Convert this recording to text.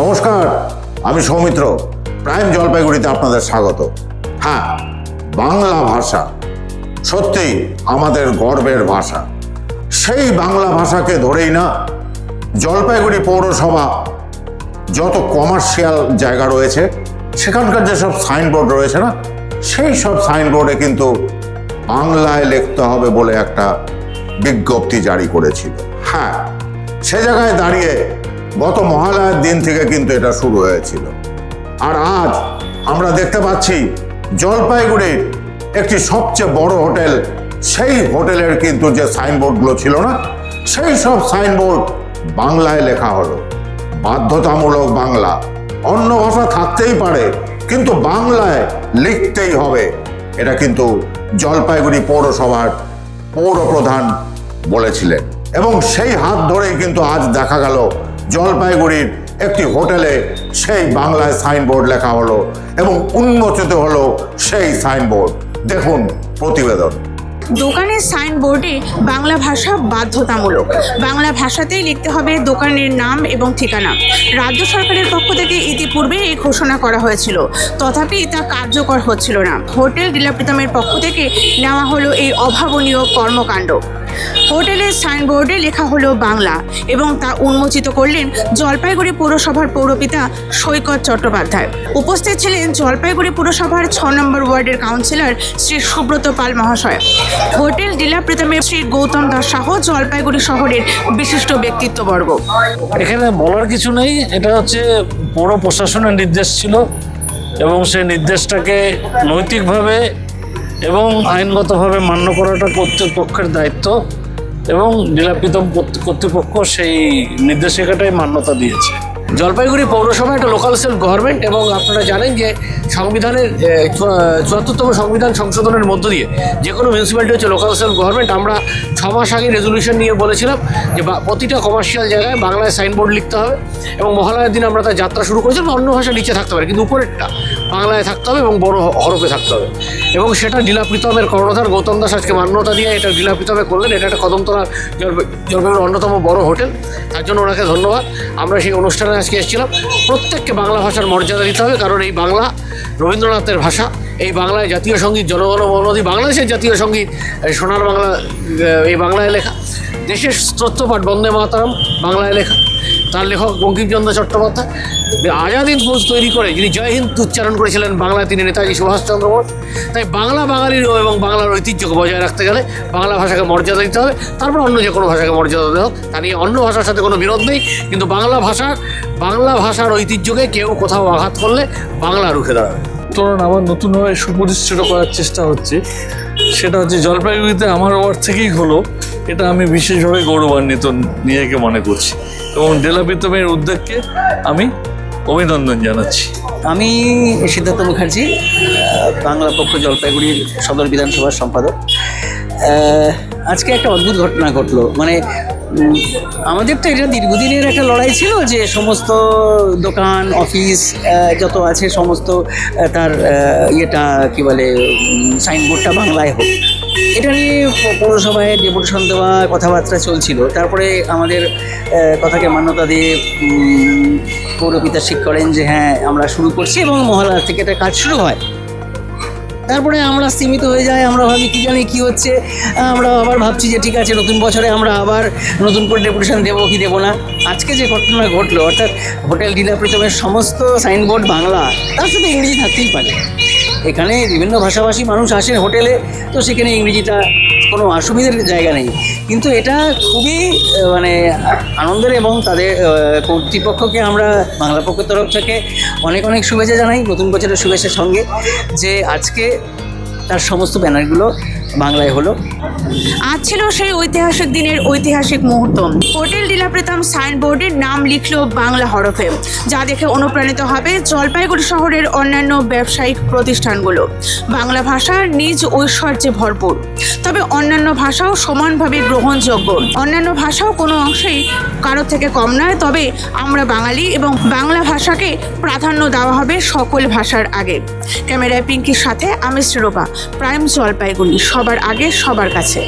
নমস্কার, আমি সৌমিত্র। প্রাইম জলপাইগুড়িতে আপনাদের স্বাগত। হ্যাঁ বাংলা ভাষা সত্যি আমাদের গর্বের ভাষা। সেই বাংলা ভাষাকে ধরেই না, জলপাইগুড়ি পৌরসভা যত কমার্শিয়াল জায়গা রয়েছে, সেখানকার যেসব সাইনবোর্ড রয়েছে না, সেই সব সাইনবোর্ডে কিন্তু বাংলায় লিখতে হবে বলে একটা বিজ্ঞপ্তি জারি করেছিল। হ্যাঁ সে জায়গায় দাঁড়িয়ে গত মহালয়ার দিন থেকে কিন্তু এটা শুরু হয়েছিল। আর আজ আমরা দেখতে পাচ্ছি জলপাইগুড়ির একটি সবচেয়ে বড় হোটেল, সেই হোটেলের কিন্তু যে সাইনবোর্ডগুলো ছিল না, সেই সব সাইনবোর্ড বাংলায় লেখা হলো। বাধ্যতামূলক বাংলা। অন্য ভাষা থাকতেই পারে, কিন্তু বাংলায় লিখতেই হবে। এটা কিন্তু জলপাইগুড়ি পৌরসভার পৌর প্রধান বলেছিলেন। এবং সেই হাত ধরেই কিন্তু আজ দেখা গেল জলপাইগুড়ির একটি হোটেলে সেই বাংলায় সাইনবোর্ড লেখা হলো এবং উন্মোচিত হলো সেই সাইনবোর্ড। দেখুন প্রতিবেদন। দোকানের সাইনবোর্ডে বাংলা ভাষা বাধ্যতামূলক। বাংলা ভাষাতেই লিখতে হবে দোকানের নাম এবং ঠিকানা। রাজ্য সরকারের পক্ষ থেকে ইতিপূর্বে এই ঘোষণা করা হয়েছিল। তথাপি তা কার্যকর হচ্ছিল না। হোটেল ডিলাপ্রিতমের পক্ষ থেকে নেওয়া হলো এই অভাবনীয় কর্মকাণ্ড। হোটেলের সাইনবোর্ডে লেখা হলো বাংলা এবং তা উন্মোচিত করলেন জলপাইগুড়ি পৌরসভার পৌরপিতা সৈকত চট্টোপাধ্যায়। উপস্থিত ছিলেন জলপাইগুড়ি পুরসভার ছ নম্বর ওয়ার্ডের কাউন্সিলর শ্রী সুব্রত পাল মহাশয়। হোটেল ডিলা প্রীতমের শ্রী গৌতম দাস সহ জলপাইগুড়ি শহরের বিশিষ্ট ব্যক্তিত্ববর্গ। এখানে বলার কিছু নেই, এটা হচ্ছে পৌর প্রশাসনের নির্দেশ ছিল এবং সেই নির্দেশটাকে নৈতিকভাবে এবং আইনগতভাবে মান্য করাটা কর্তৃপক্ষের দায়িত্ব। এবং জেলাপ্রীতম কর্তৃ- কর্তৃপক্ষ সেই নির্দেশিকাটাই মান্যতা দিয়েছে। জলপাইগুড়ি পৌরসভা একটা লোকাল সেলফ গভর্নমেন্ট এবং আপনারা জানেন যে সংবিধানের চুয়া- চুয়াত্তরতম সংবিধান সংশোধনের মধ্য দিয়ে যে কোনো মিউনিসিপ্যালিটি হচ্ছে লোকাল সেলফ গভর্নমেন্ট আমরা ছ মাস আগে রেজলিউশন নিয়ে বলেছিলাম যে প্রতিটা কমার্শিয়াল জায়গায় বাংলায় সাইনবোর্ড লিখতে হবে এবং মহালয়ার দিন আমরা তার যাত্রা শুরু করেছিলাম অন্য ভাষা নিচে থাকতে পারে, কিন্তু উপরেরটা বাংলায় থাকতে হবে এবং বড় হরফে থাকতে হবে। এবং সেটা লীলা প্রীতমের কর্ণধার গৌতম দাস আজকে মান্যতা দিয়ে এটা লীলা প্রীতমে করলেন। এটা একটা কদমতলা জলপাই- জলপাইগুড়ির অন্যতম বড় হোটেল। তার জন্য ওনাকে ধন্যবাদ। আমরা সেই অনুষ্ঠানে আজকে এসেছিলাম। প্রত্যেককে বাংলা ভাষার মর্যাদা দিতে হবে। কারণ এই বাংলা রবীন্দ্রনাথের ভাষা, এই বাংলায় জাতীয় সংগীত, জনগণ মনোদি বাংলাদেশের জাতীয় সংগীত সোনার বাংলা এই বাংলায় লেখা। দেশের স্তোত্রপাঠ বন্দে মাতারাম, বাংলায় লেখা। তার লেখক বঙ্কিমচন্দ্র চট্টোপাধ্যায়। আজাদিন ফৌজ তৈরি করে, যিনি জয় হিন্দ উচ্চারণ করেছিলেন বাংলায় তিনি নেতাজি সুভাষচন্দ্র বোস। তাই বাংলা বাঙালির এবং বাংলার ঐতিহ্যকে বজায় রাখতে গেলে বাংলা ভাষাকে মর্যাদা দিতে হবে। তারপর অন্য যে কোনো ভাষাকে মর্যাদা দেওয়া হোক, তা নিয়ে অন্য ভাষার সাথে কোনো বিরোধ নেই। কিন্তু বাংলা ভাষার বাংলা ভাষার ঐতিহ্যকে কেউ কোথাও আঘাত করলে বাংলা রুখে দাঁড়াবে। উত্তরণ আবার নতুনভাবে সুপ্রতিষ্ঠিত করার চেষ্টা হচ্ছে। সেটা হচ্ছে জলপাইগুড়িতে আমার ওয়ার্ড থেকেই হলো। এটা আমি বিশেষভাবে গৌরবান্বিত নিজেকে মনে করছি এবং ডেলা প্রীতমের উদ্যোগকে আমি অভিনন্দন জানাচ্ছি। আমি সিদ্ধার্থ মুখার্জি বাংলা পক্ষ জলপাইগুড়ির সদর বিধানসভার সম্পাদক। আজকে একটা অদ্ভুত ঘটনা ঘটলো। মানে আমাদের তো এটা দীর্ঘদিনের একটা লড়াই ছিল যে সমস্ত দোকান, অফিস যত আছে সমস্ত তার ইয়েটা কি বলে সাইনবোর্ডটা বাংলায় হোক। এটা নিয়ে পৌরসভায় ডেপুটেশন দেওয়া, কথাবার্তা চলছিল। তারপরে আমাদের কথাকে মান্যতা দিয়ে পৌরপিতা ঠিক করেন যে হ্যাঁ আমরা শুরু করছি এবং মহলার থেকে এটা কাজ শুরু হয়। তারপরে আমরা সীমিত হয়ে যাই, আমরা ভাবি কী জানি কী হচ্ছে। আমরা আবার ভাবছি যে ঠিক আছে, নতুন বছরে আমরা আবার নতুন করে ডেপুটেশন দেবো কি দেবো না। আজকে যে ঘটনা ঘটলো, অর্থাৎ হোটেল ডিলা প্রীতমের সমস্ত সাইনবোর্ড বাংলা, তার সাথে ইংরেজি থাকতেই পারে। এখানে বিভিন্ন ভাষাভাষী মানুষ আসেন হোটেলে, তো সেখানে ইংরেজিটা কোনো অসুবিধার জায়গা নেই। কিন্তু এটা খুবই মানে আনন্দের এবং তাদের কর্তৃপক্ষকে আমরা বাংলা পক্ষের তরফ থেকে অনেক অনেক শুভেচ্ছা জানাই নতুন বছরের শুভেচ্ছার সঙ্গে যে আজকে তার সমস্ত ব্যানারগুলো বাংলায় হলো। আজ ছিল সেই ঐতিহাসিক দিনের ঐতিহাসিক মুহূর্ত। হোটেল ডিলাপ্রীতম সাইনবোর্ডের নাম লিখলো বাংলা হরফে, যা দেখে অনুপ্রাণিত হবে জলপাইগুড়ি শহরের অন্যান্য ব্যবসায়িক প্রতিষ্ঠানগুলো। বাংলা ভাষার নিজ ঐশ্বর্যে ভরপুর। তবে অন্যান্য ভাষাও সমানভাবে গ্রহণযোগ্য। অন্যান্য ভাষাও কোনো অংশেই কারোর থেকে কম নয়, তবে আমরা বাঙালি এবং বাংলা ভাষাকে প্রাধান্য দেওয়া হবে সকল ভাষার আগে। ক্যামেরায় পিঙ্কির সাথে আমি শ্রীরূপা, প্রাইম জলপাইগুড়ি সবার আগে সবার কাছে।